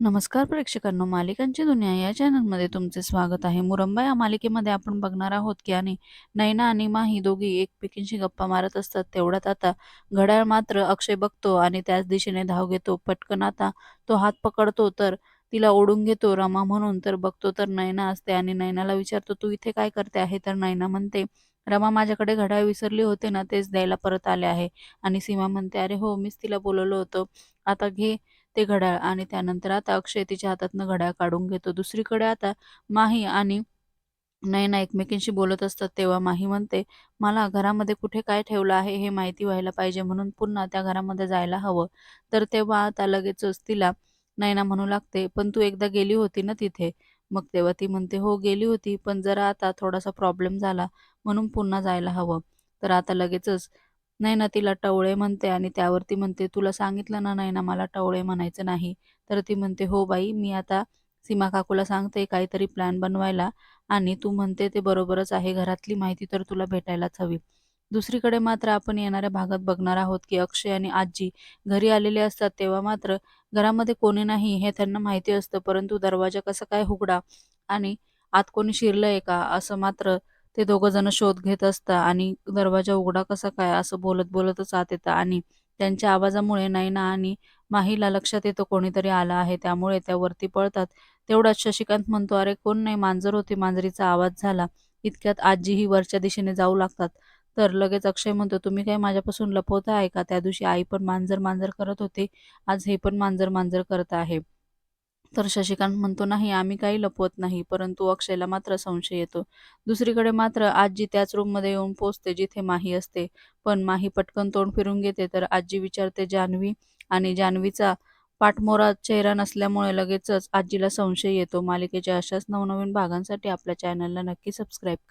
नमस्कार प्रेक्षकांनो मालिकांची दुनिया या चॅनलमध्ये तुमचे स्वागत आहे. मुरंबा या मालिकेमध्ये आपण बघणार आहोत की आणि नैना आणि माही दोघी एकमेकींशी गप्पा मारत असतात. तेवढ्यात आता घड्याळ मात्र अक्षय बघतो आणि त्याच दिशेने धाव घेतो. पटकन आता तो हात पकडतो तर तिला ओढून घेतो. रमा म्हणून तर बघतो तर नैना असते आणि नैनाला विचारतो तू इथे काय करते आहे? तर नैना म्हणते रमा माझ्याकडे घड्याळ विसरली होते ना तेच द्यायला परत आले आहे. आणि सीमा म्हणते अरे हो मीच तिला बोलवलं होतं. आता घे ते घड्याळ आणि त्यानंतर आता अक्षय तिच्या हातातनं घड्याळ काढून घेतो. दुसरीकडे आता माही आणि नयना एकमेकींशी बोलत असतात तेव्हा माही म्हणते मला घरामध्ये कुठे काय ठेवलं आहे हे माहिती व्हायला पाहिजे म्हणून पुन्हा त्या घरामध्ये जायला हवं. तर तेव्हा आता लगेचच तिला नयना म्हणू लागते पण तू एकदा गेली होती ना तिथे? मग तेव्हा ती म्हणते हो गेली होती पण जरा आता थोडासा प्रॉब्लेम झाला म्हणून पुन्हा जायला हवं. तर आता लगेचच नाही ना तिला टवळे म्हणते आणि त्यावरती म्हणते तुला सांगितलं ना नाही ना मला टवळे म्हणायचं नाही. तर ती म्हणते हो बाई मी आता सीमा काकूला सांगते काहीतरी प्लॅन बनवायला आणि तू म्हणते ते बरोबरच आहे घरातली माहिती तर तुला भेटायलाच हवी. दुसरीकडे मात्र आपण येणाऱ्या भागात बघणार आहोत की अक्षय आणि आजी घरी आलेले असतात तेव्हा मात्र घरामध्ये कोणी नाही हे त्यांना माहिती असतं परंतु दरवाजा कसा काय उघडा आणि आत कोणी शिरलंय का असं मात्र ते दोघं जण शोध घेत असतात आणि दरवाजा उघडा कसा काय असं बोलत बोलतच आत येतं आणि त्यांच्या आवाजामुळे नैना आणि माहीला लक्षात येतं कोणीतरी आला आहे. त्यामुळे त्या वरती पळतात. तेवढाच शशिकांत म्हणतो अरे कोण नाही मांजर होती मांजरीचा आवाज झाला. इतक्यात आजीही वरच्या दिशेने जाऊ लागतात. तर लगेच अक्षय म्हणतो तुम्ही काय माझ्यापासून लपवता आहे का? त्या दिवशी आई पण मांजर मांजर करत होते. आज हे पण मांजर मांजर करत आहे. तर शशिकांत म्हणतो नाही आम्ही काही लपवत नाही परंतु अक्षयला मात्र संशय येतो. दुसरीकडे मात्र आजी त्याच रूममध्ये येऊन पोचते जिथे माही असते. पण माही पटकन तोंड फिरून घेते तर आजी विचारते जान्हवी आणि जान्हवीचा पाठमोरा चेहरा नसल्यामुळे लगेचच आजीला संशय येतो. मालिकेच्या अशाच नवनवीन भागांसाठी आपल्या चॅनलला नक्की सबस्क्राईब करा.